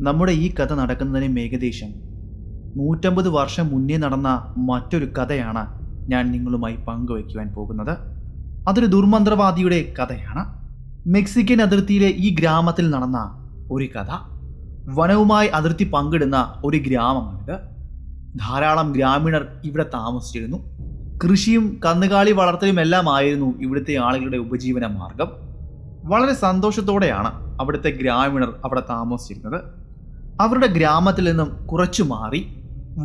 നമ്മുടെ ഈ കഥ നടക്കുന്നതിന് ഏകദേശം നൂറ്റമ്പത് വർഷം മുന്നേ നടന്ന മറ്റൊരു കഥയാണ് ഞാൻ നിങ്ങളുമായി പങ്കുവയ്ക്കുവാൻ പോകുന്നത്. അതൊരു ദുർമന്ത്രവാദിയുടെ കഥയാണ്. മെക്സിക്കൻ അതിർത്തിയിലെ ഈ ഗ്രാമത്തിൽ നടന്ന ഒരു കഥ. വനവുമായി അതിർത്തി പങ്കിടുന്ന ഒരു ഗ്രാമമാണിത്. ധാരാളം ഗ്രാമീണർ ഇവിടെ താമസിച്ചിരുന്നു. കൃഷിയും കന്നുകാലി വളർത്തലും എല്ലാം ആയിരുന്നു ഇവിടുത്തെ ആളുകളുടെ ഉപജീവന മാർഗം. വളരെ സന്തോഷത്തോടെയാണ് അവിടുത്തെ ഗ്രാമീണർ അവിടെ താമസിച്ചിരുന്നത്. അവരുടെ ഗ്രാമത്തിൽ നിന്നും കുറച്ചു മാറി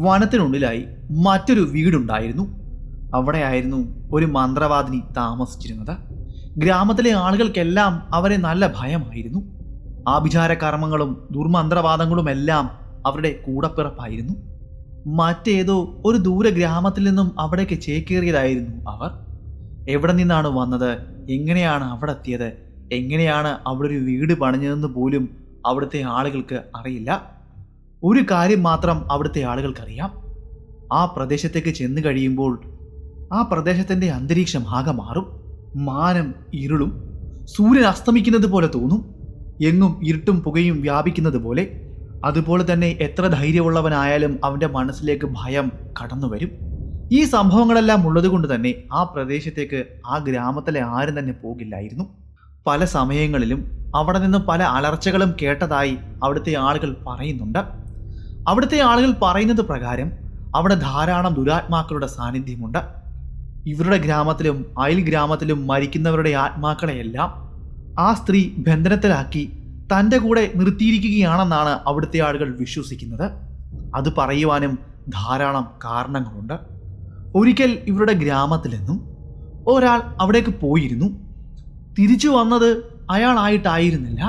വനത്തിനുള്ളിലായി മറ്റൊരു വീടുണ്ടായിരുന്നു. അവിടെയായിരുന്നു ഒരു മന്ത്രവാദിനി താമസിച്ചിരുന്നത്. ഗ്രാമത്തിലെ ആളുകൾക്കെല്ലാം അവരെ നല്ല ഭയമായിരുന്നു. ആഭിചാര കർമ്മങ്ങളും ദുർമന്ത്രവാദങ്ങളും എല്ലാം അവരുടെ കൂടപ്പിറപ്പായിരുന്നു. മറ്റേതോ ഒരു ദൂര ഗ്രാമത്തിൽ നിന്നും അവിടേക്ക് ചേക്കേറിയതായിരുന്നു അവർ. എവിടെ നിന്നാണ് വന്നത്? എങ്ങനെയാണ് അവിടെ എത്തിയത് എങ്ങനെയാണ് അവിടെ ഒരു വീട് പണിഞ്ഞതെന്ന് പോലും അവിടുത്തെ ആളുകൾക്ക് അറിയില്ല. ഒരു കാര്യം മാത്രം അവിടുത്തെ ആളുകൾക്കറിയാം. ആ പ്രദേശത്തേക്ക് ചെന്നു കഴിയുമ്പോൾ ആ പ്രദേശത്തിന്റെ അന്തരീക്ഷം ആകെ മാറും. മാനം ഇരുളും. സൂര്യൻ അസ്തമിക്കുന്നത് പോലെ തോന്നും. എങ്ങും ഇരുട്ടും പുകയും വ്യാപിക്കുന്നത് പോലെ. അതുപോലെ തന്നെ എത്ര ധൈര്യമുള്ളവനായാലും അവന്റെ മനസ്സിലേക്ക് ഭയം കടന്നു വരും. ഈ സംഭവങ്ങളെല്ലാം ഉള്ളതുകൊണ്ട് തന്നെ ആ പ്രദേശത്തേക്ക് ആ ഗ്രാമത്തിലെ ആരും തന്നെ പോകില്ലായിരുന്നു. പല സമയങ്ങളിലും അവിടെ നിന്ന് പല അലർച്ചകളും കേട്ടതായി അവിടുത്തെ ആളുകൾ പറയുന്നുണ്ട്. അവിടുത്തെ ആളുകൾ പറയുന്നത് പ്രകാരം അവിടെ ധാരാളം ദുരാത്മാക്കളുടെ സാന്നിധ്യമുണ്ട്. ഇവരുടെ ഗ്രാമത്തിലും അയൽ ഗ്രാമത്തിലും മരിക്കുന്നവരുടെ ആത്മാക്കളെയെല്ലാം ആ സ്ത്രീ ബന്ധനത്തിലാക്കി തന്റെ കൂടെ നിർത്തിയിരിക്കുകയാണെന്നാണ് അവിടുത്തെ ആളുകൾ വിശ്വസിക്കുന്നത്. അത് പറയുവാനും ധാരാളം കാരണങ്ങളുണ്ട്. ഒരിക്കൽ ഇവരുടെ ഗ്രാമത്തിൽ നിന്നും ഒരാൾ അവിടേക്ക് പോയിരുന്നു. തിരിച്ചു വന്നത് അയാളായിട്ടായിരുന്നില്ല.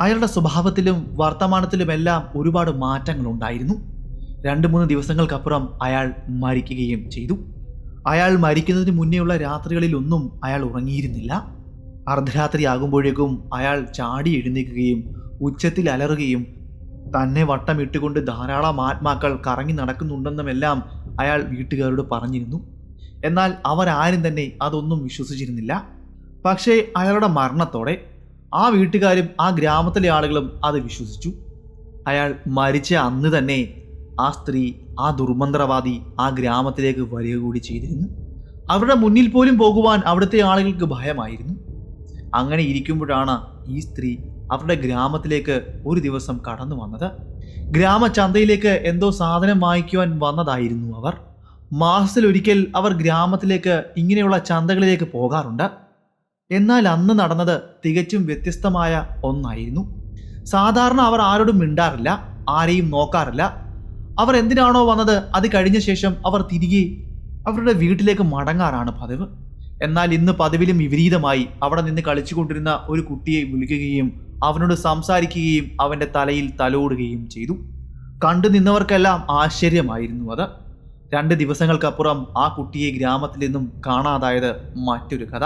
അയാളുടെ സ്വഭാവത്തിലും വർത്തമാനത്തിലുമെല്ലാം ഒരുപാട് മാറ്റങ്ങൾ ഉണ്ടായിരുന്നു രണ്ട് മൂന്ന് ദിവസങ്ങൾക്കപ്പുറം അയാൾ മരിക്കുകയും ചെയ്തു. അയാൾ മരിക്കുന്നതിന് മുന്നേയുള്ള രാത്രികളിലൊന്നും അയാൾ ഉറങ്ങിയിരുന്നില്ല. അർദ്ധരാത്രി ആകുമ്പോഴേക്കും അയാൾ ചാടി എഴുന്നേൽക്കുകയും ഉച്ചത്തിൽ അലറുകയും തന്നെ വട്ടമിട്ടുകൊണ്ട് ധാരാളം ആത്മാക്കൾ കറങ്ങി നടക്കുന്നുണ്ടെന്നുമെല്ലാം അയാൾ വീട്ടുകാരോട് പറഞ്ഞിരുന്നു. എന്നാൽ അവരാരും തന്നെ അതൊന്നും വിശ്വസിച്ചിരുന്നില്ല. പക്ഷേ അയാളുടെ മരണത്തോടെ ആ വീട്ടുകാരും ആ ഗ്രാമത്തിലെ ആളുകളും അത് വിശ്വസിച്ചു. അയാൾ മരിച്ച അന്ന് തന്നെ ആ സ്ത്രീ ആ ദുർമന്ത്രവാദി ആ ഗ്രാമത്തിലേക്ക് വരിക കൂടി ചെയ്തിരുന്നു. അവരുടെ മുന്നിൽ പോലും പോകുവാൻ അവിടുത്തെ ആളുകൾക്ക് ഭയമായിരുന്നു. അങ്ങനെ ഇരിക്കുമ്പോഴാണ് ഈ സ്ത്രീ അവരുടെ ഗ്രാമത്തിലേക്ക് ഒരു ദിവസം കടന്നു വന്നത്. ഗ്രാമചന്തയിലേക്ക് എന്തോ സാധനം വാങ്ങിക്കുവാൻ വന്നതായിരുന്നു അവർ. മാസത്തിലൊരിക്കൽ അവർ ഗ്രാമത്തിലേക്ക് ഇങ്ങനെയുള്ള ചന്തകളിലേക്ക് പോകാറുണ്ട്. എന്നാൽ അന്ന് നടന്നത് തികച്ചും വ്യത്യസ്തമായ ഒന്നായിരുന്നു. സാധാരണ അവർ ആരോടും മിണ്ടാറില്ല ആരെയും നോക്കാറില്ല. അവർ എന്തിനാണോ വന്നത്? അത് കഴിഞ്ഞ ശേഷം അവർ തിരികെ അവരുടെ വീട്ടിലേക്ക് മടങ്ങാറാണ് പതിവ്. എന്നാൽ ഇന്ന് പതിവിലും വിപരീതമായി അവിടെ നിന്ന് കളിച്ചുകൊണ്ടിരുന്ന ഒരു കുട്ടിയെ വിളിക്കുകയും അവനോട് സംസാരിക്കുകയും അവന്റെ തലയിൽ തലോടുകയും ചെയ്തു. കണ്ടു നിന്നവർക്കെല്ലാം ആശ്ചര്യമായിരുന്നു അത്. രണ്ട് ദിവസങ്ങൾക്കപ്പുറം ആ കുട്ടിയെ ഗ്രാമത്തിൽ നിന്നും കാണാതായത് മറ്റൊരു കഥ.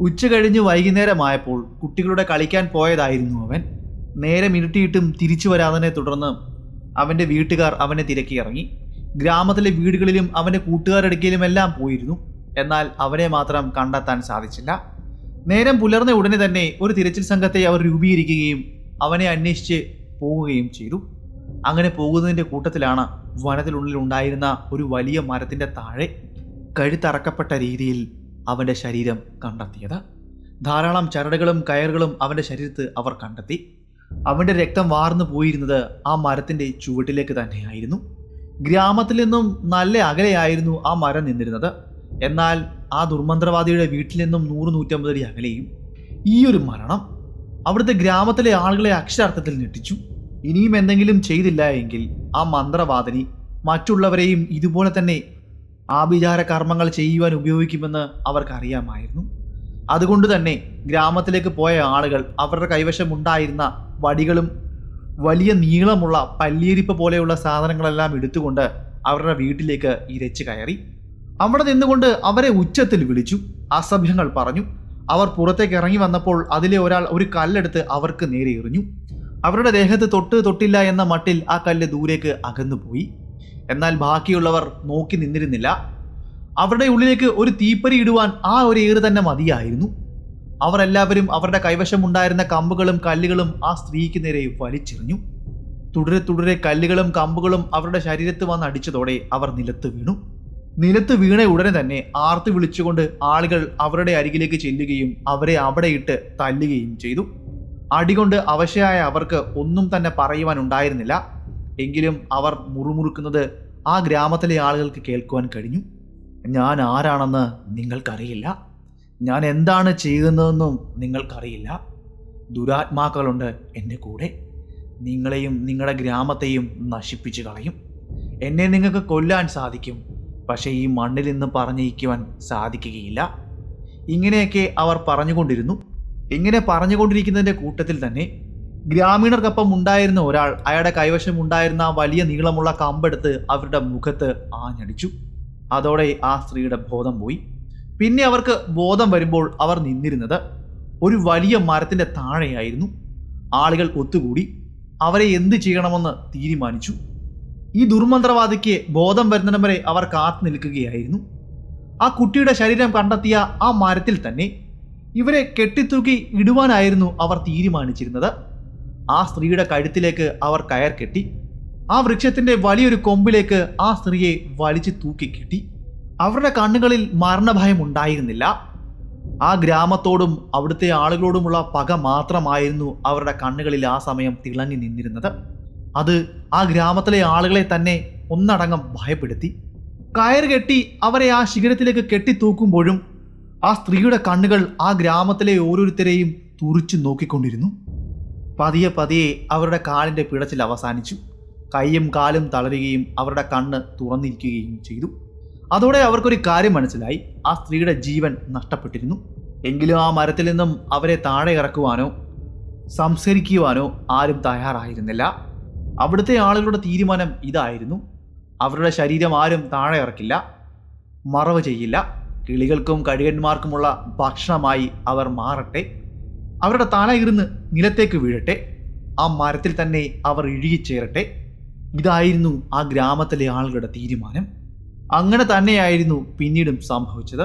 ഉച്ച കഴിഞ്ഞ് വൈകുന്നേരമായപ്പോൾ കുട്ടികളുടെ കളിക്കാൻ പോയതായിരുന്നു അവൻ. നേരെ മിരുട്ടിയിട്ടും തിരിച്ചു വരാതിനെ തുടർന്ന് അവന്റെ വീട്ടുകാർ അവനെ തിരക്കി ഇറങ്ങി. ഗ്രാമത്തിലെ വീടുകളിലും അവന്റെ കൂട്ടുകാരടുക്കയിലും എല്ലാം പോയിരുന്നു. എന്നാൽ അവനെ മാത്രം കണ്ടെത്താൻ സാധിച്ചില്ല. നേരം പുലർന്ന ഉടനെ തന്നെ ഒരു തിരച്ചിൽ സംഘത്തെ അവർ രൂപീകരിക്കുകയും അവനെ അന്വേഷിച്ച് പോവുകയും ചെയ്തു. അങ്ങനെ പോകുന്നതിന്റെ കൂട്ടത്തിലാണ് വനത്തിനുള്ളിൽ ഉണ്ടായിരുന്ന ഒരു വലിയ മരത്തിന്റെ താഴെ കഴുത്തറക്കപ്പെട്ട രീതിയിൽ അവന്റെ ശരീരം കണ്ടെത്തിയത്. ധാരാളം ചരടുകളും കയറുകളും അവന്റെ ശരീരത്ത് അവർ കണ്ടെത്തി. അവന്റെ രക്തം വാർന്നു പോയിരുന്നത് ആ മരത്തിന്റെ ചുവട്ടിലേക്ക് തന്നെയായിരുന്നു. ഗ്രാമത്തിൽ നിന്നും നല്ല അകലെയായിരുന്നു ആ മരം നിന്നിരുന്നത്. എന്നാൽ ആ ദുർമന്ത്രവാദിയുടെ വീട്ടിൽ നിന്നും നൂറ് നൂറ്റമ്പത് അടി അകലെയും ഈ ഒരു മരണം അവിടുത്തെ ഗ്രാമത്തിലെ ആളുകളെ അക്ഷരാർത്ഥത്തിൽ ഞെട്ടിച്ചു. ഇനിയും എന്തെങ്കിലും ചെയ്തില്ല എങ്കിൽ ആ മന്ത്രവാദിനി മറ്റുള്ളവരെയും ഇതുപോലെ തന്നെ ആഭിചാര കർമ്മങ്ങൾ ചെയ്യുവാൻ ഉപയോഗിക്കുമെന്ന് അവർക്കറിയാമായിരുന്നു. അതുകൊണ്ട് തന്നെ ഗ്രാമത്തിലേക്ക് പോയ ആളുകൾ അവരുടെ കൈവശമുണ്ടായിരുന്ന വടികളും വലിയ നീളമുള്ള പല്ലിയിരിപ്പ് പോലെയുള്ള സാധനങ്ങളെല്ലാം എടുത്തുകൊണ്ട് അവരുടെ വീട്ടിലേക്ക് ഇരച്ചു കയറി. അവിടെ നിന്നുകൊണ്ട് അവരെ ഉച്ചത്തിൽ വിളിച്ചു. അസഭ്യങ്ങൾ പറഞ്ഞു. അവർ പുറത്തേക്ക് ഇറങ്ങി വന്നപ്പോൾ അതിലെ ഒരാൾ ഒരു കല്ലെടുത്ത് അവർക്ക് നേരെ എറിഞ്ഞു. അവരുടെ ദേഹത്ത് തൊട്ട് തൊട്ടില്ല എന്ന മട്ടിൽ ആ കല്ല് ദൂരേക്ക് അകന്നുപോയി. എന്നാൽ ബാക്കിയുള്ളവർ നോക്കി നിന്നിരുന്നില്ല. അവരുടെ ഉള്ളിലേക്ക് ഒരു തീപ്പരി ഇടുവാൻ ആ ഒരു ഏറ് തന്നെ മതിയായിരുന്നു. അവരെല്ലാവരും അവരുടെ കൈവശമുണ്ടായിരുന്ന കമ്പുകളും കല്ലുകളും ആ സ്ത്രീക്ക് നേരെ വലിച്ചെറിഞ്ഞു. തുടരെ തുടരെ കല്ലുകളും കമ്പുകളും അവരുടെ ശരീരത്ത് വന്ന് അടിച്ചതോടെ അവർ നിലത്ത് വീണു. നിലത്ത് വീണ ഉടനെ തന്നെ ആർത്ത് വിളിച്ചുകൊണ്ട് ആളുകൾ അവരുടെ അരികിലേക്ക് ചെല്ലുകയും അവരെ അവിടെ ഇട്ട് തല്ലുകയും ചെയ്തു. അടികൊണ്ട് അവശയായ അവർക്ക് ഒന്നും തന്നെ പറയുവാൻ ഉണ്ടായിരുന്നില്ല. എങ്കിലും അവർ മുറുമുറുക്കുന്നത് ആ ഗ്രാമത്തിലെ ആളുകൾക്ക് കേൾക്കുവാൻ കഴിഞ്ഞു. ഞാൻ ആരാണെന്ന് നിങ്ങൾക്കറിയില്ല. ഞാൻ എന്താണ് ചെയ്യുന്നതെന്നും നിങ്ങൾക്കറിയില്ല. ദുരാത്മാക്കളുണ്ട് എന്റെ കൂടെ. നിങ്ങളെയും നിങ്ങളുടെ ഗ്രാമത്തെയും നശിപ്പിച്ചു കളയും. എന്നെ നിങ്ങൾക്ക് കൊല്ലാൻ സാധിക്കും. പക്ഷേ ഈ മണ്ണിൽ നിന്ന് പറഞ്ഞയിക്കുവാൻ സാധിക്കുകയില്ല. ഇങ്ങനെയൊക്കെ അവർ പറഞ്ഞുകൊണ്ടിരുന്നു. ഇങ്ങനെ പറഞ്ഞുകൊണ്ടിരിക്കുന്നതിന്റെ കൂട്ടത്തിൽ തന്നെ ഗ്രാമീണർക്കൊപ്പം ഉണ്ടായിരുന്ന ഒരാൾ അയാളുടെ കൈവശം ഉണ്ടായിരുന്ന വലിയ നീളമുള്ള കമ്പെടുത്ത് അവരുടെ മുഖത്ത് ആഞ്ഞടിച്ചു. അതോടെ ആ സ്ത്രീയുടെ ബോധം പോയി. പിന്നെ അവർക്ക് ബോധം വരുമ്പോൾ അവർ നിന്നിരുന്നത് ഒരു വലിയ മരത്തിന്റെ താഴെയായിരുന്നു. ആളുകൾ ഒത്തുകൂടി. അവരെ എന്ത് ചെയ്യണമെന്ന് തീരുമാനിച്ചു. ഈ ദുർമന്ത്രവാദിക്ക് ബോധം വരുന്നിടം വരെ അവർ കാത്തു നിൽക്കുകയായിരുന്നു. ആ കുട്ടിയുടെ ശരീരം കണ്ടെത്തിയ ആ മരത്തിൽ തന്നെ ഇവരെ കെട്ടിത്തൂക്കി ഇടുവാനായിരുന്നു അവർ തീരുമാനിച്ചിരുന്നത്. ആ സ്ത്രീയുടെ കഴുത്തിലേക്ക് അവർ കയർ കെട്ടി ആ വൃക്ഷത്തിന്റെ വലിയൊരു കൊമ്പിലേക്ക് ആ സ്ത്രീയെ വലിച്ചു തൂക്കിക്കെട്ടി അവരുടെ കണ്ണുകളിൽ മരണഭയം ഉണ്ടായിരുന്നില്ല. ആ ഗ്രാമത്തോടും അവിടുത്തെ ആളുകളോടുമുള്ള പക മാത്രമായിരുന്നു അവരുടെ കണ്ണുകളിൽ ആ സമയം തിളങ്ങി നിന്നിരുന്നത്. അത് ആ ഗ്രാമത്തിലെ ആളുകളെ തന്നെ ഒന്നടങ്കം ഭയപ്പെടുത്തി. കയർ കെട്ടി അവരെ ആ ശിഖരത്തിലേക്ക് കെട്ടിത്തൂക്കുമ്പോഴും ആ സ്ത്രീയുടെ കണ്ണുകൾ ആ ഗ്രാമത്തിലെ ഓരോരുത്തരെയും തുറിച്ചു നോക്കിക്കൊണ്ടിരുന്നു. പതിയെ പതിയെ അവരുടെ കാലിന്റെ പിടച്ചിൽ അവസാനിച്ചു. കൈയും കാലും തളരുകയും അവരുടെ കണ്ണ് തുറന്നിരിക്കുകയും ചെയ്തു. അതോടെ അവർക്കൊരു കാര്യം മനസ്സിലായി. ആ സ്ത്രീയുടെ ജീവൻ നഷ്ടപ്പെട്ടിരുന്നു. എങ്കിലും ആ മരത്തിൽ നിന്നും അവരെ താഴെ ഇറക്കുവാനോ സംസ്കരിക്കുവാനോ ആരും തയ്യാറായിരുന്നില്ല. അവിടുത്തെ ആളുകളുടെ തീരുമാനം ഇതായിരുന്നു. അവരുടെ ശരീരം ആരും താഴെ ഇറക്കില്ല. മറവ് ചെയ്യില്ല. കിളികൾക്കും കഴുകന്മാർക്കുമുള്ള ഭക്ഷണമായി അവർ മാറട്ടെ. അവരുടെ തല ഇരുന്ന് നിലത്തേക്ക് വീഴട്ടെ ആ മരത്തിൽ തന്നെ അവർ ഇഴുകിച്ചേരട്ടെ. ഇതായിരുന്നു ആ ഗ്രാമത്തിലെ ആളുകളുടെ തീരുമാനം. അങ്ങനെ തന്നെയായിരുന്നു പിന്നീടും സംഭവിച്ചത്.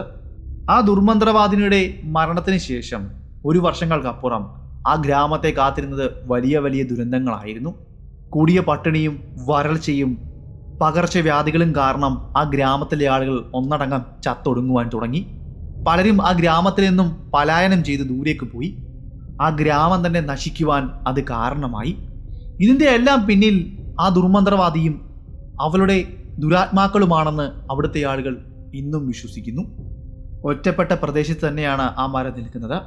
ആ ദുർമന്ത്രവാദിനിയുടെ മരണത്തിന് ശേഷം ഒരു വർഷങ്ങൾക്കപ്പുറം ആ ഗ്രാമത്തെ കാത്തിരുന്നത് വലിയ വലിയ ദുരന്തങ്ങളായിരുന്നു. കൂടിയ പട്ടിണിയും വരൾച്ചയും പകർച്ചവ്യാധികളും കാരണം ആ ഗ്രാമത്തിലെ ആളുകൾ ഒന്നടങ്കം ചത്തൊടുങ്ങുവാൻ തുടങ്ങി. പലരും ആ ഗ്രാമത്തിൽ നിന്നും പലായനം ചെയ്ത് ദൂരേക്ക് പോയി. ആ ഗ്രാമം തന്നെ നശിക്കുവാൻ അത് കാരണമായി. ഇതിന്റെ എല്ലാം പിന്നിൽ ആ ദുർമന്ത്രവാദിയും അവളുടെ ദുരാത്മാക്കളുമാണെന്ന് അവിടുത്തെ ആളുകൾ ഇന്നും വിശ്വസിക്കുന്നു. ഒറ്റപ്പെട്ട പ്രദേശത്ത് തന്നെയാണ് ആ മരം നിൽക്കുന്നത്.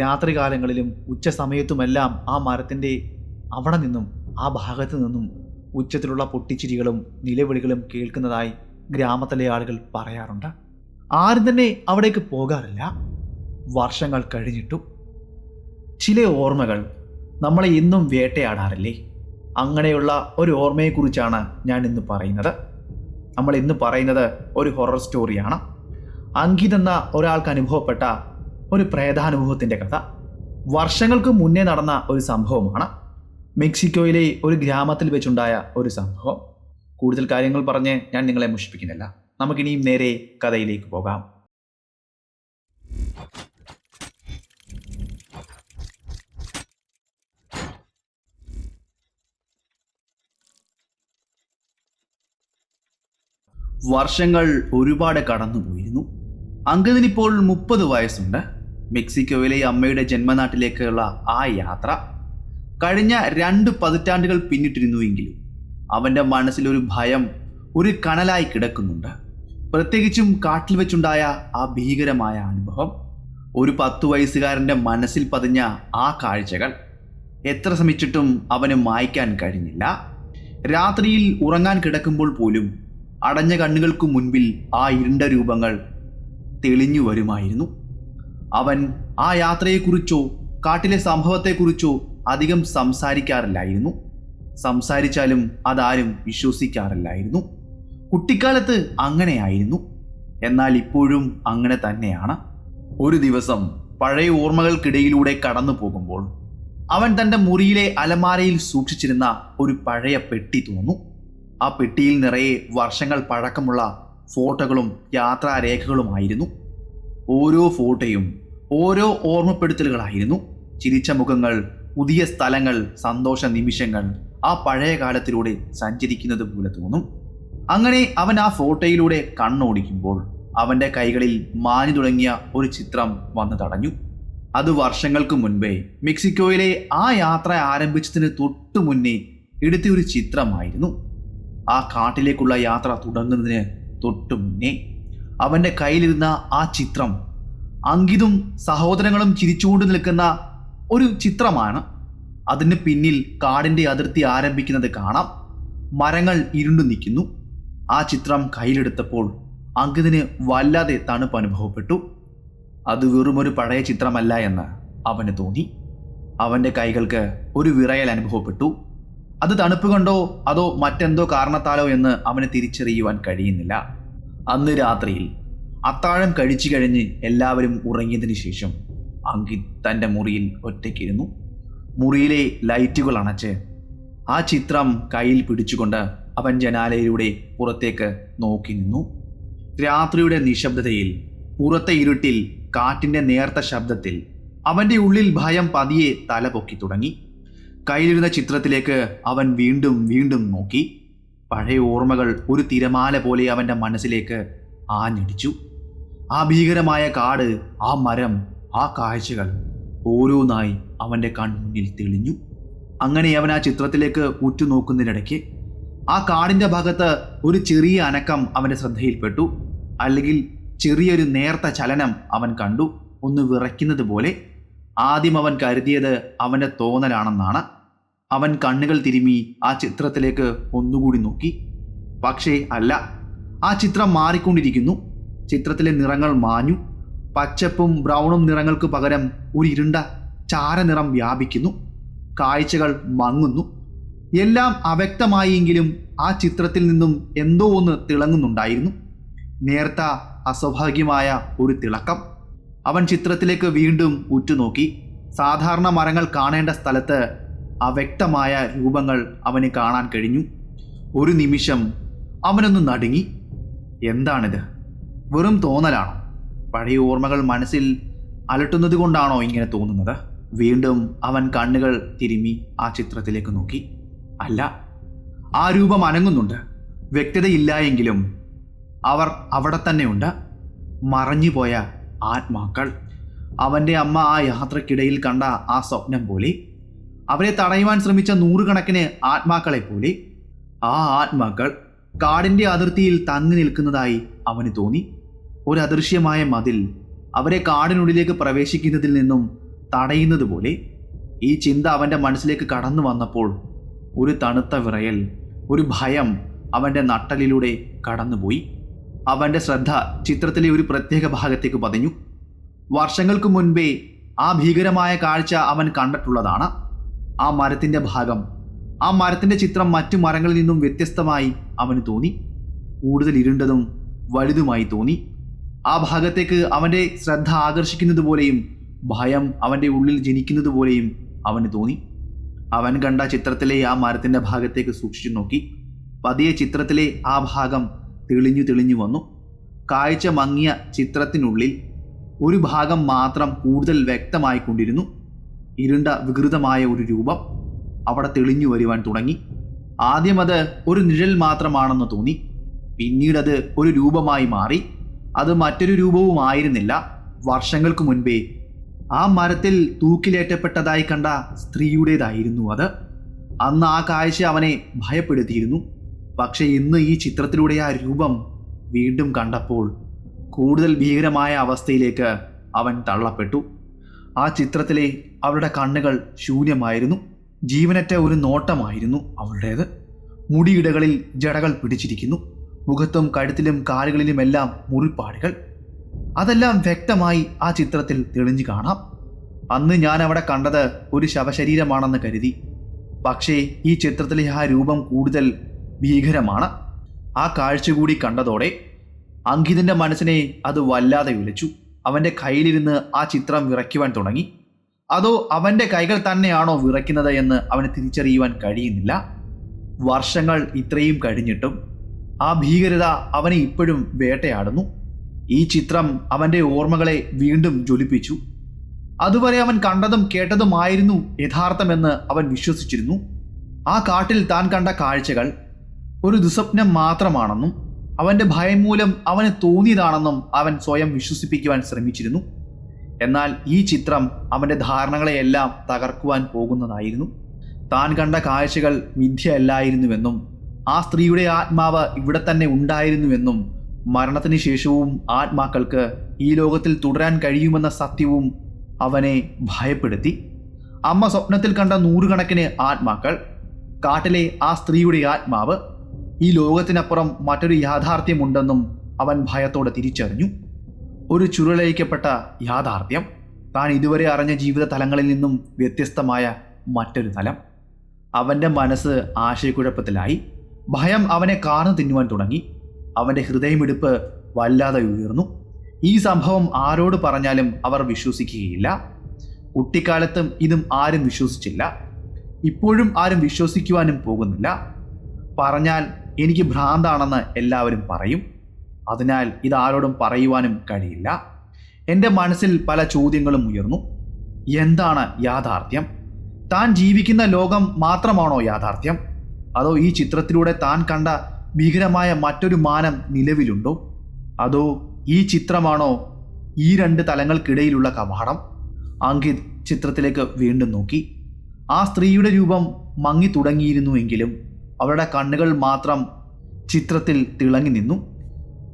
രാത്രികാലങ്ങളിലും ഉച്ച സമയത്തുമെല്ലാം ആ മരത്തിന്റെ അവിടെ നിന്നും ആ ഭാഗത്തു നിന്നും ഉച്ചത്തിലുള്ള പൊട്ടിച്ചിരികളും നിലവിളികളും കേൾക്കുന്നതായി ഗ്രാമത്തിലെ ആളുകൾ പറയാറുണ്ട്. ആരും തന്നെ അവിടേക്ക് പോകാറില്ല. വർഷങ്ങൾ കഴിഞ്ഞിട്ടു. ചില ഓർമ്മകൾ നമ്മളെ ഇന്നും വേട്ടയാടാറില്ലേ? അങ്ങനെയുള്ള ഒരു ഓർമ്മയെക്കുറിച്ചാണ് ഞാൻ ഇന്ന് പറയുന്നത്. നമ്മൾ ഇന്ന് പറയുന്നത് ഒരു ഹൊറർ സ്റ്റോറിയാണ് അങ്കിത് എന്ന ഒരാൾക്ക് അനുഭവപ്പെട്ട ഒരു പ്രേതാനുഭവത്തിന്റെ കഥ. വർഷങ്ങൾക്ക് മുന്നേ നടന്ന ഒരു സംഭവമാണ്. മെക്സിക്കോയിലെ ഒരു ഗ്രാമത്തിൽ വെച്ചുണ്ടായ ഒരു സംഭവം. കൂടുതൽ കാര്യങ്ങൾ പറഞ്ഞ് ഞാൻ നിങ്ങളെ മുഷിപ്പിക്കുന്നില്ല. നമുക്കിനിയും നേരെ കഥയിലേക്ക് പോകാം. വർഷങ്ങൾ ഒരുപാട് കടന്നുപോയിരുന്നു. ഇപ്പോൾ മുപ്പത് വയസ്സുണ്ട്. മെക്സിക്കോയിലെ അമ്മയുടെ ജന്മനാട്ടിലേക്കുള്ള ആ യാത്ര കഴിഞ്ഞ രണ്ട് പതിറ്റാണ്ടുകൾ പിന്നിട്ടിരുന്നുവെങ്കിലും അവന്റെ മനസ്സിലൊരു ഭയം ഒരു കനലായി കിടക്കുന്നുണ്ട്. പ്രത്യേകിച്ചും കാട്ടിൽ വെച്ചുണ്ടായ ആ ഭീകരമായ അനുഭവം ഒരു പത്തു വയസ്സുകാരന്റെ മനസ്സിൽ പതിഞ്ഞ ആ കാഴ്ചകൾ. എത്ര ശ്രമിച്ചിട്ടും അവന് മായ്ക്കാൻ കഴിഞ്ഞില്ല. രാത്രിയിൽ ഉറങ്ങാൻ കിടക്കുമ്പോൾ പോലും അടഞ്ഞ കണ്ണുകൾക്കു മുൻപിൽ ആ ഇരുണ്ട രൂപങ്ങൾ തെളിഞ്ഞു വരുമായിരുന്നു. അവൻ ആ യാത്രയെക്കുറിച്ചോ കാട്ടിലെ സംഭവത്തെക്കുറിച്ചോ അധികം സംസാരിക്കാറില്ലായിരുന്നു. സംസാരിച്ചാലും അതാരും വിശ്വസിക്കാറില്ലായിരുന്നു. കുട്ടിക്കാലത്ത് അങ്ങനെയായിരുന്നു. എന്നാൽ ഇപ്പോഴും അങ്ങനെ തന്നെയാണ്. ഒരു ദിവസം പഴയ ഓർമ്മകൾക്കിടയിലൂടെ കടന്നു പോകുമ്പോൾ അവൻ തന്റെ മുറിയിലെ അലമാരയിൽ സൂക്ഷിച്ചിരുന്ന ഒരു പഴയ പെട്ടി തോന്നു ആ പെട്ടിയിൽ നിറയെ വർഷങ്ങൾ പഴക്കമുള്ള ഫോട്ടോകളും യാത്രാരേഖകളുമായിരുന്നു. ഓരോ ഫോട്ടോയും ഓരോ ഓർമ്മപ്പെടുത്തലുകളായിരുന്നു. ചിരിച്ച മുഖങ്ങൾ പുതിയ സ്ഥലങ്ങൾ സന്തോഷ നിമിഷങ്ങൾ ആ പഴയ കാലത്തിലൂടെ സഞ്ചരിക്കുന്നത് പോലെ തോന്നും. അങ്ങനെ അവൻ ആ ഫോട്ടോയിലൂടെ കണ്ണോടിക്കുമ്പോൾ അവന്റെ കൈകളിൽ മാഞ്ഞു തുടങ്ങിയ ഒരു ചിത്രം വന്നു തടഞ്ഞു. അത് വർഷങ്ങൾക്ക് മുൻപേ മെക്സിക്കോയിലെ ആ യാത്ര ആരംഭിച്ചതിന് തൊട്ടു മുന്നേ എടുത്ത ഒരു ചിത്രമായിരുന്നു. ആ കാട്ടിലേക്കുള്ള യാത്ര തുടങ്ങുന്നതിന് തൊട്ടു മുന്നേ അവന്റെ കയ്യിലിരുന്ന ആ ചിത്രം അങ്കിതും സഹോദരങ്ങളും ചിരിച്ചുകൊണ്ട് നിൽക്കുന്ന ഒരു ചിത്രമാണ്. അതിന് പിന്നിൽ കാടിന്റെ അതിർത്തി ആരംഭിക്കുന്നത് കാണാം. മരങ്ങൾ ഇരുണ്ടു നിൽക്കുന്നു. ആ ചിത്രം കയ്യിലെടുത്തപ്പോൾ അങ്കിതിന് വല്ലാതെ തണുപ്പ് അനുഭവപ്പെട്ടു. അത് വെറുമൊരു പഴയ ചിത്രമല്ല എന്ന് അവന് തോന്നി. അവന്റെ കൈകൾക്ക് ഒരു വിറയൽ അനുഭവപ്പെട്ടു. അത് തണുപ്പ് കൊണ്ടോ? അതോ മറ്റെന്തോ കാരണത്താലോ എന്ന് അവന് തിരിച്ചറിയുവാൻ കഴിയുന്നില്ല. അന്ന് രാത്രിയിൽ അത്താഴം കഴിച്ചു കഴിഞ്ഞ് എല്ലാവരും ഉറങ്ങിയതിനു ശേഷം അങ്കിത് തന്റെ മുറിയിൽ ഒറ്റയ്ക്കിരുന്നു. മുറിയിലെ ലൈറ്റുകൾ അണച്ച് ആ ചിത്രം കയ്യിൽ പിടിച്ചുകൊണ്ട് അവൻ ജനാലയിലൂടെ പുറത്തേക്ക് നോക്കി നിന്നു. രാത്രിയുടെ നിശബ്ദതയിൽ പുറത്തെ ഇരുട്ടിൽ കാറ്റിന്റെ നേർത്ത ശബ്ദത്തിൽ അവന്റെ ഉള്ളിൽ ഭയം പതിയെ തല പൊക്കി തുടങ്ങി. കയ്യിലിരുന്ന ചിത്രത്തിലേക്ക് അവൻ വീണ്ടും വീണ്ടും നോക്കി. പഴയ ഓർമ്മകൾ ഒരു തിരമാല പോലെ അവന്റെ മനസ്സിലേക്ക് ആഞ്ഞടിച്ചു. ആ ഭീകരമായ കാട് ആ മരം ആ കാഴ്ചകൾ ഓരോന്നായി അവന്റെ കണ്ണിൽ തെളിഞ്ഞു. അങ്ങനെ അവൻ ആ ചിത്രത്തിലേക്ക് ഉറ്റുനോക്കുന്നതിനിടയ്ക്ക് ആ കാടിന്റെ ഭാഗത്ത് ഒരു ചെറിയ അനക്കം അവന്റെ ശ്രദ്ധയിൽപ്പെട്ടു. അല്ലെങ്കിൽ ചെറിയൊരു നേർത്ത ചലനം അവൻ കണ്ടു. ഒന്ന് വിറയ്ക്കുന്നത് പോലെ ആദ്യം അവൻ കരുതിയത് അവന്റെ തോന്നലാണെന്നാണ്. അവൻ കണ്ണുകൾ തിരുമി ആ ചിത്രത്തിലേക്ക് ഒന്നുകൂടി നോക്കി. പക്ഷേ അല്ല ആ ചിത്രം മാറിക്കൊണ്ടിരിക്കുന്നു. ചിത്രത്തിലെ നിറങ്ങൾ മാഞ്ഞു. പച്ചപ്പും ബ്രൗണും നിറങ്ങൾക്ക് പകരം ഒരു ഇരുണ്ട ചാരനിറം വ്യാപിക്കുന്നു. കാഴ്ചകൾ മങ്ങുന്നു. എല്ലാം അവ്യക്തമായെങ്കിലും ആ ചിത്രത്തിൽ നിന്നും എന്തോ ഒന്ന് തിളങ്ങുന്നുണ്ടായിരുന്നു. നേർത്ത അസ്വാഭാവികമായ ഒരു തിളക്കം. അവൻ ചിത്രത്തിലേക്ക് വീണ്ടും ഉറ്റുനോക്കി. സാധാരണ മരങ്ങൾ കാണേണ്ട സ്ഥലത്ത് അവ്യക്തമായ രൂപങ്ങൾ അവന് കാണാൻ കഴിഞ്ഞു. ഒരു നിമിഷം അവനൊന്ന് നടുങ്ങി. എന്താണിത്? വെറും തോന്നലാണോ? പഴയ ഓർമ്മകൾ മനസ്സിൽ അലട്ടുന്നത് കൊണ്ടാണോ ഇങ്ങനെ തോന്നുന്നത്? വീണ്ടും അവൻ കണ്ണുകൾ തിരുമ്മി ആ ചിത്രത്തിലേക്ക് നോക്കി. അല്ല ആ രൂപം അനങ്ങുന്നുണ്ട്. വ്യക്തതയില്ല എങ്കിലും അവർ അവിടെ തന്നെയുണ്ട്. മറഞ്ഞുപോയ ആത്മാക്കൾ. അവന്റെ അമ്മ ആ യാത്രക്കിടയിൽ കണ്ട ആ സ്വപ്നം പോലെ അവരെ തടയുവാൻ ശ്രമിച്ച നൂറുകണക്കിന് ആത്മാക്കളെ പോലെ ആ ആത്മാക്കൾ കാടിന്റെ അതിർത്തിയിൽ തങ്ങി നിൽക്കുന്നതായി അവന് തോന്നി. ഒരു അദൃശ്യമായ മതിൽ അവരെ കാടിനുള്ളിലേക്ക് പ്രവേശിക്കുന്നതിൽ നിന്നും തടയുന്നത് പോലെ ഈ ചിന്ത അവന്റെ മനസ്സിലേക്ക് കടന്നു വന്നപ്പോൾ ഒരു തണുത്ത വിറയൽ ഒരു ഭയം അവന്റെ നട്ടലിലൂടെ കടന്നുപോയി. അവന്റെ ശ്രദ്ധ ചിത്രത്തിലെ ഒരു പ്രത്യേക ഭാഗത്തേക്ക് പതിഞ്ഞു. വർഷങ്ങൾക്ക് മുൻപേ ആ ഭീകരമായ കാഴ്ച അവൻ കണ്ടിട്ടുള്ളതാണ്. ആ മരത്തിന്റെ ഭാഗം ആ മരത്തിന്റെ ചിത്രം മറ്റു മരങ്ങളിൽ നിന്നും വ്യത്യസ്തമായി അവന് തോന്നി. കൂടുതൽ ഇരുണ്ടതും വലുതുമായി തോന്നി. ആ ഭാഗത്തേക്ക് അവന്റെ ശ്രദ്ധ ആകർഷിക്കുന്നത് പോലെയും ഭയം അവന്റെ ഉള്ളിൽ ജനിക്കുന്നത് പോലെയും അവന് തോന്നി. അവൻ കണ്ട ചിത്രത്തിലെ ആ മരത്തിന്റെ ഭാഗത്തേക്ക് സൂക്ഷിച്ചു നോക്കി. പതിയെ ചിത്രത്തിലെ ആ ഭാഗം തെളിഞ്ഞു തെളിഞ്ഞു വന്നു. കാഴ്ച മങ്ങിയ ചിത്രത്തിനുള്ളിൽ ഒരു ഭാഗം മാത്രം കൂടുതൽ വ്യക്തമായി കൊണ്ടിരുന്നു ഇരുണ്ട വികൃതമായ ഒരു രൂപം അവിടെ തെളിഞ്ഞു വരുവാൻ തുടങ്ങി. ആദ്യം അത് ഒരു നിഴൽ മാത്രമാണെന്ന് തോന്നി. പിന്നീടത് ഒരു രൂപമായി മാറി. അത് മറ്റൊരു രൂപവുമായിരുന്നില്ല വർഷങ്ങൾക്ക് മുൻപേ ആ മരത്തിൽ തൂക്കിലേറ്റപ്പെട്ടതായി കണ്ട സ്ത്രീയുടേതായിരുന്നു അത്. അന്ന് ആ കാഴ്ച അവനെ ഭയപ്പെടുത്തിയിരുന്നു. പക്ഷെ ഇന്ന് ഈ ചിത്രത്തിലൂടെ ആ രൂപം വീണ്ടും കണ്ടപ്പോൾ കൂടുതൽ ഭീകരമായ അവസ്ഥയിലേക്ക് അവൻ തള്ളപ്പെട്ടു. ആ ചിത്രത്തിലെ അവളുടെ കണ്ണുകൾ ശൂന്യമായിരുന്നു. ജീവനറ്റ ഒരു നോട്ടമായിരുന്നു അവളുടേത്. മുടിയിടകളിൽ ജടകൾ പിടിച്ചിരിക്കുന്നു. മുഖത്തും കഴുത്തിലും കാലുകളിലുമെല്ലാം മുറിപ്പാടുകൾ. അതെല്ലാം വ്യക്തമായി ആ ചിത്രത്തിൽ തെളിഞ്ഞു കാണാം. അന്ന് ഞാൻ അവിടെ കണ്ടത് ഒരു ശവശരീരമാണെന്ന് കരുതി. പക്ഷേ ഈ ചിത്രത്തിലെ ആ രൂപം കൂടുതൽ ഭീകരമാണ്. ആ കാഴ്ച കൂടി കണ്ടതോടെ അങ്കിതിന്റെ മനസ്സിനെ അത് വല്ലാതെ വിളിച്ചു. അവന്റെ കയ്യിലിരുന്ന് ആ ചിത്രം വിറയ്ക്കുവാൻ തുടങ്ങി. അതോ അവന്റെ കൈകൾ തന്നെയാണോ വിറയ്ക്കുന്നത് എന്ന് അവന് തിരിച്ചറിയുവാൻ കഴിയുന്നില്ല. വർഷങ്ങൾ ഇത്രയും കഴിഞ്ഞിട്ടും ആ ഭീകരത അവനെ ഇപ്പോഴും വേട്ടയാടുന്നു. ഈ ചിത്രം അവന്റെ ഓർമ്മകളെ വീണ്ടും ജ്വലിപ്പിച്ചു. അതുവരെ അവൻ കണ്ടതും കേട്ടതുമായിരുന്നു യഥാർത്ഥമെന്ന് അവൻ വിശ്വസിച്ചിരുന്നു. ആ കാട്ടിൽ താൻ കണ്ട കാഴ്ചകൾ ഒരു ദുസ്വപ്നം മാത്രമാണെന്നും അവന്റെ ഭയം മൂലം അവന് തോന്നിയതാണെന്നും അവൻ സ്വയം വിശ്വസിപ്പിക്കുവാൻ ശ്രമിച്ചിരുന്നു. എന്നാൽ ഈ ചിത്രം അവന്റെ ധാരണകളെയെല്ലാം തകർക്കുവാൻ പോകുന്നതായിരുന്നു. താൻ കണ്ട കാഴ്ചകൾ മിഥ്യയല്ലായിരുന്നുവെന്നും ആ സ്ത്രീയുടെ ആത്മാവ് ഇവിടെ തന്നെ ഉണ്ടായിരുന്നുവെന്നും മരണത്തിന് ശേഷവും ആത്മാക്കൾക്ക് ഈ ലോകത്തിൽ തുടരാൻ കഴിയുമെന്ന സത്യവും അവനെ ഭയപ്പെടുത്തി. അമ്മ സ്വപ്നത്തിൽ കണ്ട നൂറുകണക്കിന് ആത്മാക്കൾ കാട്ടിലെ ആ സ്ത്രീയുടെ ആത്മാവ് ഈ ലോകത്തിനപ്പുറം മറ്റൊരു യാഥാർത്ഥ്യമുണ്ടെന്നും അവൻ ഭയത്തോടെ തിരിച്ചറിഞ്ഞു. ഒരു ചുരുളയിക്കപ്പെട്ട യാഥാർത്ഥ്യം. താൻ ഇതുവരെ അറിഞ്ഞ ജീവിത തലങ്ങളിൽ നിന്നും വ്യത്യസ്തമായ മറ്റൊരു തലം. അവന്റെ മനസ്സ് ആശയക്കുഴപ്പത്തിലായി. ഭയം അവനെ കാർന്നു തിന്നുവാൻ തുടങ്ങി. അവന്റെ ഹൃദയമിടിപ്പ് വല്ലാതെ ഉയർന്നു. ഈ സംഭവം ആരോട് പറഞ്ഞാലും അവർ വിശ്വസിക്കുകയില്ല. കുട്ടിക്കാലത്തും ഇതും ആരും വിശ്വസിച്ചില്ല. ഇപ്പോഴും ആരും വിശ്വസിക്കുവാനും പോകുന്നില്ല. പറഞ്ഞാൽ എനിക്ക് ഭ്രാന്താണെന്ന് എല്ലാവരും പറയും. അതിനാൽ ഇതാരോടും പറയുവാനും കഴിയില്ല. എന്റെ മനസ്സിൽ പല ചോദ്യങ്ങളും ഉയർന്നു. എന്താണ് യാഥാർത്ഥ്യം? താൻ ജീവിക്കുന്ന ലോകം മാത്രമാണോ യാഥാർത്ഥ്യം? അതോ ഈ ചിത്രത്തിലൂടെ താൻ കണ്ട ഭീകരമായ മറ്റൊരു മാനം നിലവിലുണ്ടോ? അതോ ഈ ചിത്രമാണോ ഈ രണ്ട് തലങ്ങൾക്കിടയിലുള്ള കവാടം? അങ്കിത് ചിത്രത്തിലേക്ക് വീണ്ടും നോക്കി. ആ സ്ത്രീയുടെ രൂപം മങ്ങി തുടങ്ങിയിരുന്നുവെങ്കിലും അവരുടെ കണ്ണുകൾ മാത്രം ചിത്രത്തിൽ തിളങ്ങി നിന്നു.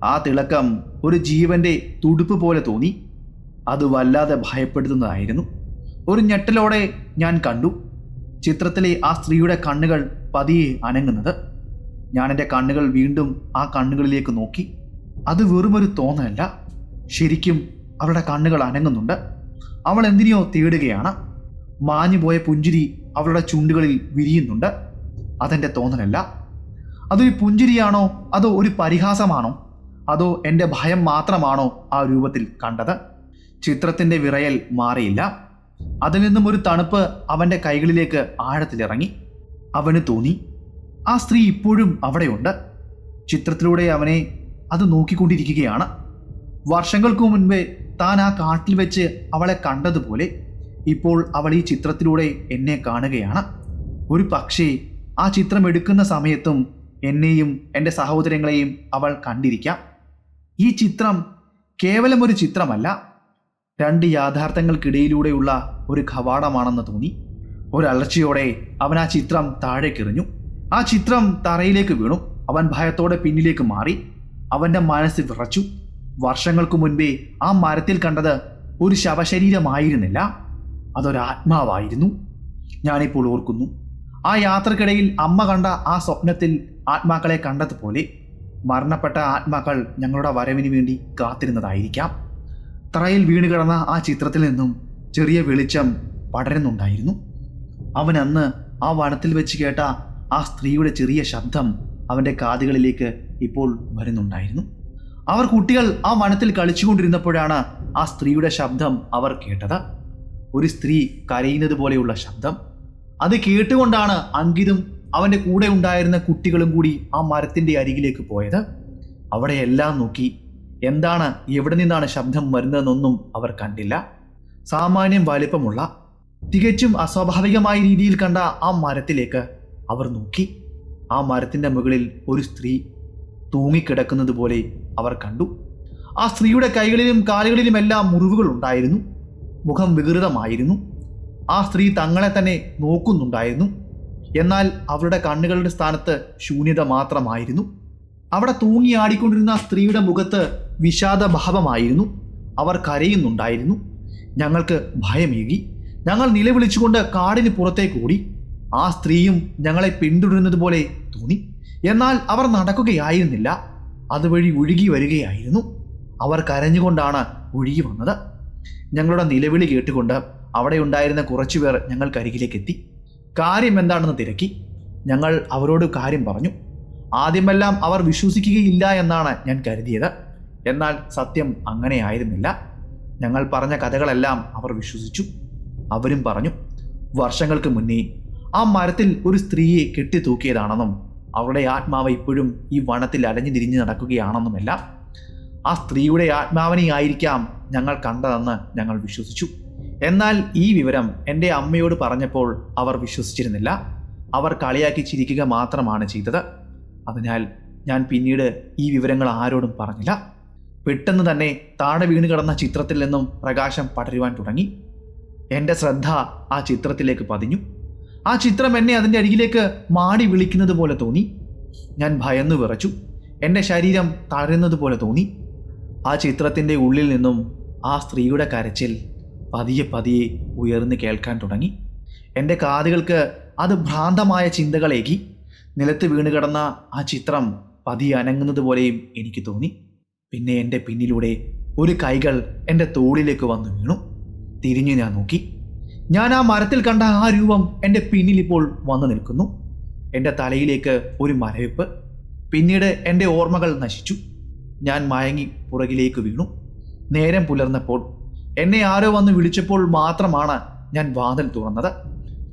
ആ തിളക്കം ഒരു ജീവന്റെ തുടുപ്പ് പോലെ തോന്നി. അത് വല്ലാതെ ഭയപ്പെടുത്തുന്നതായിരുന്നു. ഒരു ഞെട്ടലോടെ ഞാൻ കണ്ടു. ചിത്രത്തിലെ ആ സ്ത്രീയുടെ കണ്ണുകൾ പതിയെ അനങ്ങുന്നത്. ഞാൻ എന്റെ കണ്ണുകൾ വീണ്ടും ആ കണ്ണുകളിലേക്ക് നോക്കി. അത് വെറുമൊരു തോന്നലല്ല. ശരിക്കും അവളുടെ കണ്ണുകൾ അനങ്ങുന്നുണ്ട്. അവൾ എന്തിനെയോ തേടുകയാണ്. മാഞ്ഞുപോയ പുഞ്ചിരി അവളുടെ ചുണ്ടുകളിൽ വിരിയുന്നുണ്ട്. അതെന്റെ തോന്നലല്ല. അതൊരു പുഞ്ചിരിയാണോ? അതോ ഒരു പരിഹാസമാണോ? അതോ എന്റെ ഭയം മാത്രമാണോ ആ രൂപത്തിൽ കണ്ടത്? ചിത്രത്തിന്റെ വിറയൽ മാറിയില്ല. അതിൽ നിന്നും ഒരു തണുപ്പ് അവന്റെ കൈകളിലേക്ക് ആഴത്തിലിറങ്ങി. അവന് തോന്നി ആ സ്ത്രീ ഇപ്പോഴും അവിടെയുണ്ട്. ചിത്രത്തിലൂടെ അവനെ അത് നോക്കിക്കൊണ്ടിരിക്കുകയാണ്. വർഷങ്ങൾക്ക് മുൻപേ താൻ ആ കാട്ടിൽ വെച്ച് അവളെ കണ്ടതുപോലെ ഇപ്പോൾ അവൾ ഈ ചിത്രത്തിലൂടെ എന്നെ കാണുകയാണ്. ഒരു പക്ഷേ ആ ചിത്രം എടുക്കുന്ന സമയത്തും എന്നെയും എന്റെ സഹോദരങ്ങളെയും അവൾ കണ്ടിരിക്കാം. ഈ ചിത്രം കേവലം ഒരു ചിത്രമല്ല രണ്ട് യാഥാർത്ഥ്യങ്ങൾക്കിടയിലൂടെയുള്ള ഒരു കവാടമാണെന്ന് തോന്നി. ഒരലർച്ചയോടെ അവൻ ആ ചിത്രം താഴേക്കെറിഞ്ഞു. ആ ചിത്രം തറയിലേക്ക് വീണു. അവൻ ഭയത്തോടെ പിന്നിലേക്ക് മാറി. അവന്റെ മനസ്സ് വിറച്ചു. വർഷങ്ങൾക്ക് മുൻപേ ആ മരത്തിൽ കണ്ടത് ഒരു ശവശരീരമായിരുന്നില്ല. അതൊരാത്മാവായിരുന്നു. ഞാനിപ്പോൾ ഓർക്കുന്നു. ആ യാത്രക്കിടയിൽ അമ്മ കണ്ട ആ സ്വപ്നത്തിൽ ആത്മാക്കളെ കണ്ടതുപോലെ മരണപ്പെട്ട ആത്മാക്കൾ ഞങ്ങളുടെ വരവിന് വേണ്ടി കാത്തിരുന്നതായിരിക്കാം. തറയിൽ വീണ് കിടന്ന ആ ചിത്രത്തിൽ നിന്നും ചെറിയ വെളിച്ചം പടരുന്നുണ്ടായിരുന്നു. അവൻ അന്ന് ആ വനത്തിൽ വെച്ച് കേട്ട ആ സ്ത്രീയുടെ ചെറിയ ശബ്ദം അവന്റെ കാതുകളിലേക്ക് ഇപ്പോൾ വരുന്നുണ്ടായിരുന്നു. അവർ കുട്ടികൾ ആ വനത്തിൽ കളിച്ചുകൊണ്ടിരുന്നപ്പോഴാണ് ആ സ്ത്രീയുടെ ശബ്ദം അവർ കേട്ടത്. ഒരു സ്ത്രീ കരയുന്നത് പോലെയുള്ള ശബ്ദം അത് കേട്ടുകൊണ്ടാണ് അങ്കിതും അവന്റെ കൂടെ ഉണ്ടായിരുന്ന കുട്ടികളും കൂടി ആ മരത്തിന്റെ അരികിലേക്ക് പോയത്. അവിടെ എല്ലാം നോക്കി എന്താണ് എവിടെ നിന്നാണ് ശബ്ദം വരുന്നതെന്നൊന്നും അവർ കണ്ടില്ല. സാമാന്യം വലിപ്പമുള്ള തികച്ചും അസ്വാഭാവികമായ രീതിയിൽ കണ്ട ആ മരത്തിലേക്ക് അവർ നോക്കി. ആ മരത്തിന്റെ മുകളിൽ ഒരു സ്ത്രീ തൂങ്ങിക്കിടക്കുന്നത് പോലെ അവർ കണ്ടു. ആ സ്ത്രീയുടെ കൈകളിലും കാലുകളിലുമെല്ലാം മുറിവുകൾ ഉണ്ടായിരുന്നു. മുഖം വികൃതമായിരുന്നു. ആ സ്ത്രീ തങ്ങളെ തന്നെ നോക്കുന്നുണ്ടായിരുന്നു. എന്നാൽ അവരുടെ കണ്ണുകളുടെ സ്ഥാനത്ത് ശൂന്യത മാത്രമായിരുന്നു. അവിടെ തൂങ്ങിയാടിക്കൊണ്ടിരുന്ന സ്ത്രീയുടെ മുഖത്ത് വിഷാദഭാവമായിരുന്നു. അവർ കരയുന്നുണ്ടായിരുന്നു. ഞങ്ങൾക്ക് ഭയമേകി. ഞങ്ങൾ നിലവിളിച്ചുകൊണ്ട് കാടിന് പുറത്തേക്ക് ഓടി. ആ സ്ത്രീയും ഞങ്ങളെ പിന്തുടരുന്നത് പോലെ തോന്നി. എന്നാൽ അവർ നടക്കുകയായിരുന്നില്ല. അതുവഴി ഒഴുകി വരികയായിരുന്നു. അവർ കരഞ്ഞുകൊണ്ടാണ് ഒഴുകി വന്നത്. ഞങ്ങളുടെ നിലവിളി കേട്ടുകൊണ്ട് അവിടെ ഉണ്ടായിരുന്ന കുറച്ചുപേർ ഞങ്ങൾക്കരികിലേക്ക് എത്തി കാര്യം എന്താണെന്ന് തിരക്കി. ഞങ്ങൾ അവരോട് കാര്യം പറഞ്ഞു. ആദ്യമെല്ലാം അവർ വിശ്വസിക്കുകയില്ല എന്നാണ് ഞാൻ കരുതിയത്. എന്നാൽ സത്യം അങ്ങനെയായിരുന്നില്ല ഞങ്ങൾ പറഞ്ഞ കഥകളെല്ലാം അവർ വിശ്വസിച്ചു. അവരും പറഞ്ഞു വർഷങ്ങൾക്ക് മുന്നേ ആ മരത്തിൽ ഒരു സ്ത്രീയെ കെട്ടിത്തൂക്കിയതാണെന്നും അവരുടെ ആത്മാവ് ഇപ്പോഴും ഈ വനത്തിൽ അലഞ്ഞു തിരിഞ്ഞ് നടക്കുകയാണെന്നുമെല്ലാം ആ സ്ത്രീയുടെ ആത്മാവിനെ ആയിരിക്കാം ഞങ്ങൾ കണ്ടതെന്ന് ഞങ്ങൾ വിശ്വസിച്ചു. എന്നാൽ ഈ വിവരം എന്റെ അമ്മയോട് പറഞ്ഞപ്പോൾ അവർ വിശ്വസിച്ചിരുന്നില്ല. അവർ കളിയാക്കി ചിരിക്കുക മാത്രമാണ് ചെയ്തത്. അതിനാൽ ഞാൻ പിന്നീട് ഈ വിവരങ്ങൾ ആരോടും പറഞ്ഞില്ല. പെട്ടെന്ന് തന്നെ താഴെ വീണ് കിടന്ന ചിത്രത്തിൽ നിന്നും പ്രകാശം പടരുവാൻ തുടങ്ങി. എന്റെ ശ്രദ്ധ ആ ചിത്രത്തിലേക്ക് പതിഞ്ഞു. ആ ചിത്രം എന്നെ അതിന്റെ അരികിലേക്ക് മാടി വിളിക്കുന്നത് പോലെ തോന്നി. ഞാൻ ഭയന്നു വിറച്ചു. എന്റെ ശരീരം തളരുന്നത് പോലെ തോന്നി. ആ ചിത്രത്തിന്റെ ഉള്ളിൽ നിന്നും ആ സ്ത്രീയുടെ കരച്ചിൽ പതിയെ പതിയെ ഉയർന്നു കേൾക്കാൻ തുടങ്ങി. എന്റെ കാതുകൾക്ക് അത് ഭ്രാന്തമായ ചിന്തകളേകി. നിലത്ത് വീണ് കിടന്ന ആ ചിത്രം പതിയെ അനങ്ങുന്നത് പോലെയും എനിക്ക് തോന്നി. പിന്നെ എന്റെ പിന്നിലൂടെ ഒരു കൈകൾ എന്റെ തോളിലേക്ക് വന്നു വീണു. തിരിഞ്ഞു ഞാൻ നോക്കി. ഞാൻ ആ മരത്തിൽ കണ്ട ആ രൂപം എന്റെ പിന്നിൽ ഇപ്പോൾ വന്നു നിൽക്കുന്നു. എന്റെ തലയിലേക്ക് ഒരു മരവിപ്പ്. പിന്നീട് എന്റെ ഓർമ്മകൾ നശിച്ചു. ഞാൻ മയങ്ങി പുറകിലേക്ക് വീണു. നേരം പുലർന്നപ്പോൾ എന്നെ ആരോ വന്ന് വിളിച്ചപ്പോൾ മാത്രമാണ് ഞാൻ വാതിൽ തുറന്നത്.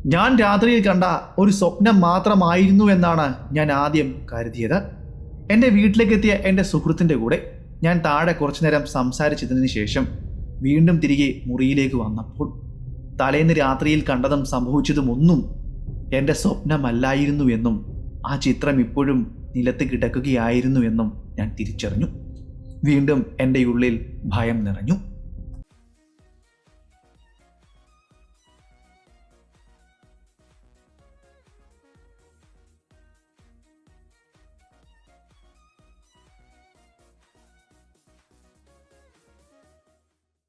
ഞാൻ രാത്രിയിൽ കണ്ട ഒരു സ്വപ്നം മാത്രമായിരുന്നു എന്നാണ് ഞാൻ ആദ്യം കരുതിയത്. എന്റെ വീട്ടിലേക്ക് എത്തിയ എന്റെ സുഹൃത്തിന്റെ കൂടെ ഞാൻ താഴെ കുറച്ചു നേരം സംസാരിച്ചതിന് ശേഷം വീണ്ടും തിരികെ മുറിയിലേക്ക് വന്നപ്പോൾ തലേന്ന് രാത്രിയിൽ കണ്ടതും സംഭവിച്ചതും ഒന്നും എന്റെ സ്വപ്നമല്ലായിരുന്നു എന്നും ആ ചിത്രം ഇപ്പോഴും നിലത്ത് കിടക്കുകയായിരുന്നു എന്നും ഞാൻ തിരിച്ചറിഞ്ഞു. വീണ്ടും എന്റെ ഉള്ളിൽ ഭയം നിറഞ്ഞു.